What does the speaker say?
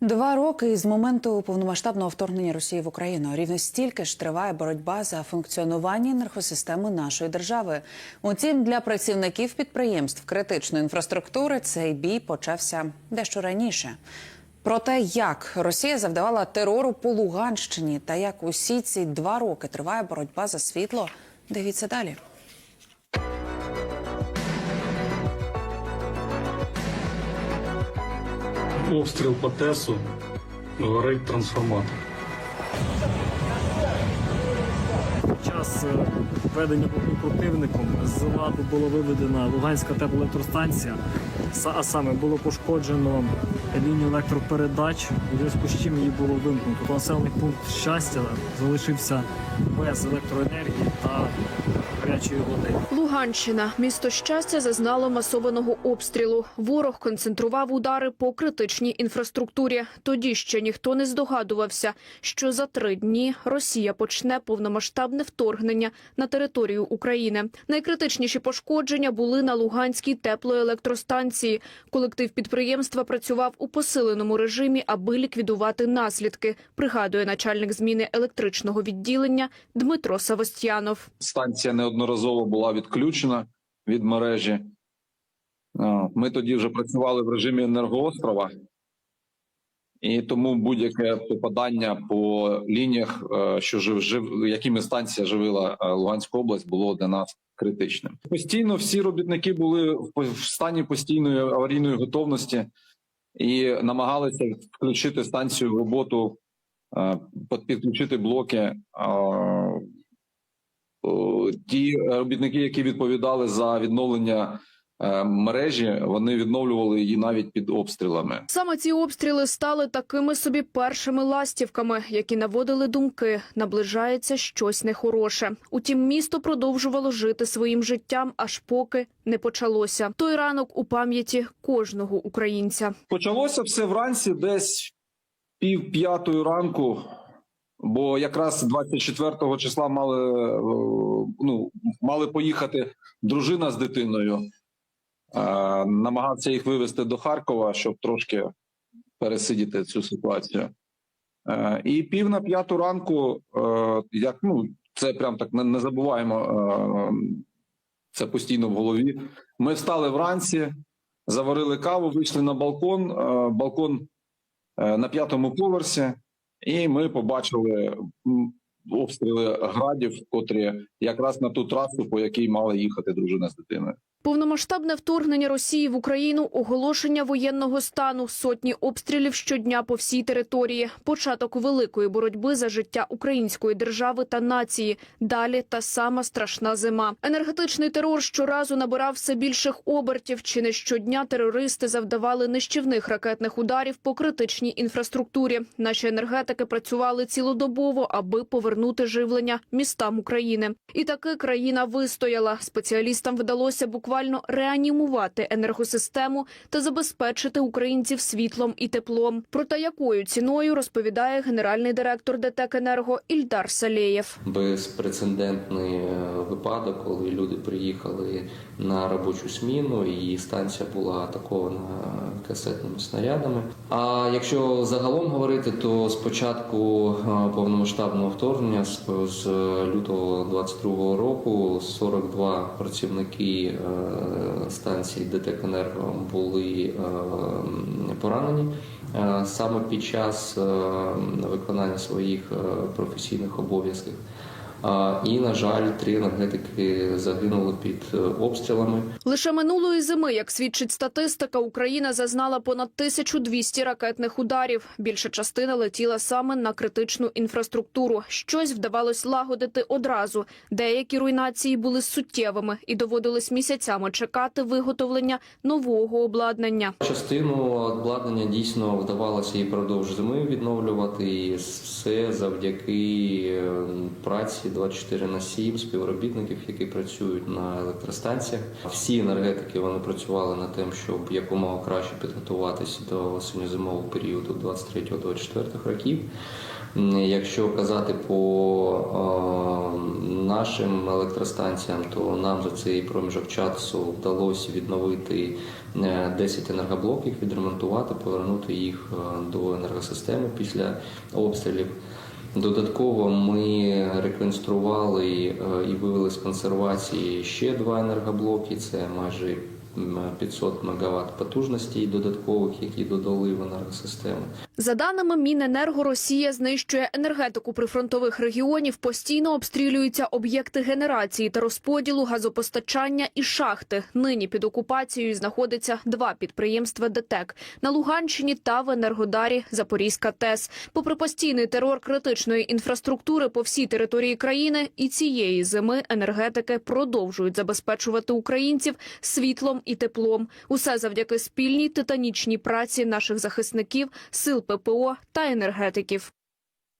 Два роки із моменту повномасштабного вторгнення Росії в Україну рівно стільки ж триває боротьба за функціонування енергосистеми нашої держави. Утім, для працівників підприємств критичної інфраструктури цей бій почався дещо раніше. Про те, як Росія завдавала терору по Луганщині та як усі ці два роки триває боротьба за світло, дивіться далі. Обстріл по ТЕСу, горить трансформатор. Під час е, ведення противником з ладу була виведена Луганська теплоелектростанція, а саме було пошкоджено лінію електропередач, у зв'язку з чим її було вимкнуто. Населений пункт щастя залишився без електроенергії та гарячої води. Луганщина, місто щастя, зазнало масованого обстрілу. Ворог концентрував удари по критичній інфраструктурі. Тоді ще ніхто не здогадувався, що за три дні Росія почне повномасштабне вторгнення на територію України. Найкритичніші пошкодження були на Луганській теплоелектростанції. Колектив підприємства працював у посиленому режимі, аби ліквідувати наслідки. Пригадує начальник зміни електричного відділення Дмитро Савостянов. станція неодноразово була відключена від мережі. Ми тоді вже працювали в режимі енергоострова, і тому будь-яке попадання по лініях, е, що жив, якими станція живила е, Луганську область, було для нас критичним. Постійно всі робітники були в стані постійної аварійної готовності і намагалися включити станцію в роботу, е, підключити блоки. Ті робітники, які відповідали за відновлення е, мережі, вони відновлювали її навіть під обстрілами. Саме ці обстріли стали такими собі першими ластівками, які наводили думки. Наближається щось нехороше. Утім, місто продовжувало жити своїм життям, аж поки не почалося. Той ранок у пам'яті кожного українця. Почалося все вранці, десь пів п'ятої ранку. Бо якраз 24 числа мали е, ну мали поїхати дружина з дитиною. Намагався їх вивезти до Харкова, щоб трошки пересидіти цю ситуацію. Е, і пів на п'яту ранку, е, як ну це прям так не, забуваємо. Це постійно в голові. Ми встали вранці, заварили каву, вийшли на балкон. Балкон на п'ятому поверсі, і ми побачили обстріли градів, котрі якраз на ту трасу, по якій мала їхати дружина з дитиною. Повномасштабне вторгнення Росії в Україну, оголошення воєнного стану, сотні обстрілів щодня по всій території, початок великої боротьби за життя української держави та нації. Далі та сама страшна зима. Енергетичний терор щоразу набирав все більших обертів. Чи не щодня терористи завдавали нищівних ракетних ударів по критичній інфраструктурі. Наші енергетики працювали цілодобово, аби повернути живлення містам України. І таки країна вистояла. Спеціалістам вдалося буквально реанімувати енергосистему та забезпечити українців світлом і теплом. Про те, якою ціною розповідає генеральний директор ДТЕК «Енерго» Ільдар Салєєв. безпрецедентний е, випадок, коли люди приїхали на робочу зміну, і станція була атакована касетними снарядами. А якщо загалом говорити, то з початку е, повномасштабного вторгнення, з, лютого 22-го року, 42 працівники е, станції ДТЕК були е, поранені. Саме під час виконання своїх професійних обов'язків. І, на жаль, три енергетики загинули під е, обстрілами. Лише минулої зими, як свідчить статистика, Україна зазнала понад 1200 ракетних ударів. Більша частина летіла саме на критичну інфраструктуру. Щось вдавалось лагодити одразу. Деякі руйнації були суттєвими і доводилось місяцями чекати виготовлення нового обладнання. Частину обладнання дійсно вдавалося і продовж зими відновлювати. І все завдяки е, праці 24 на 7 співробітників, які працюють на електростанціях. Всі енергетики вони працювали над тим, щоб якомога краще підготуватися до осінньо-зимового періоду 23-24 років. Якщо казати по е, нашим електростанціям, то нам за цей проміжок часу вдалося відновити е, 10 енергоблоків, відремонтувати, повернути їх е, до енергосистеми після обстрілів. Додатково ми реконструювали е, і вивели з консервації ще два енергоблоки. Це майже м, 500 МВт потужностей додаткових, які додали в енергосистему. За даними Міненерго, Росія знищує енергетику прифронтових регіонів, постійно обстрілюються об'єкти генерації та розподілу газопостачання і шахти. Нині під окупацією знаходиться два підприємства ДТЕК на Луганщині та в Енергодарі Запорізька ТЕС. Попри постійний терор критичної інфраструктури по всій території країни, і цієї зими енергетики продовжують забезпечувати українців світлом і теплом. Усе завдяки спільній титанічній праці наших захисників, сил ППО та енергетиків.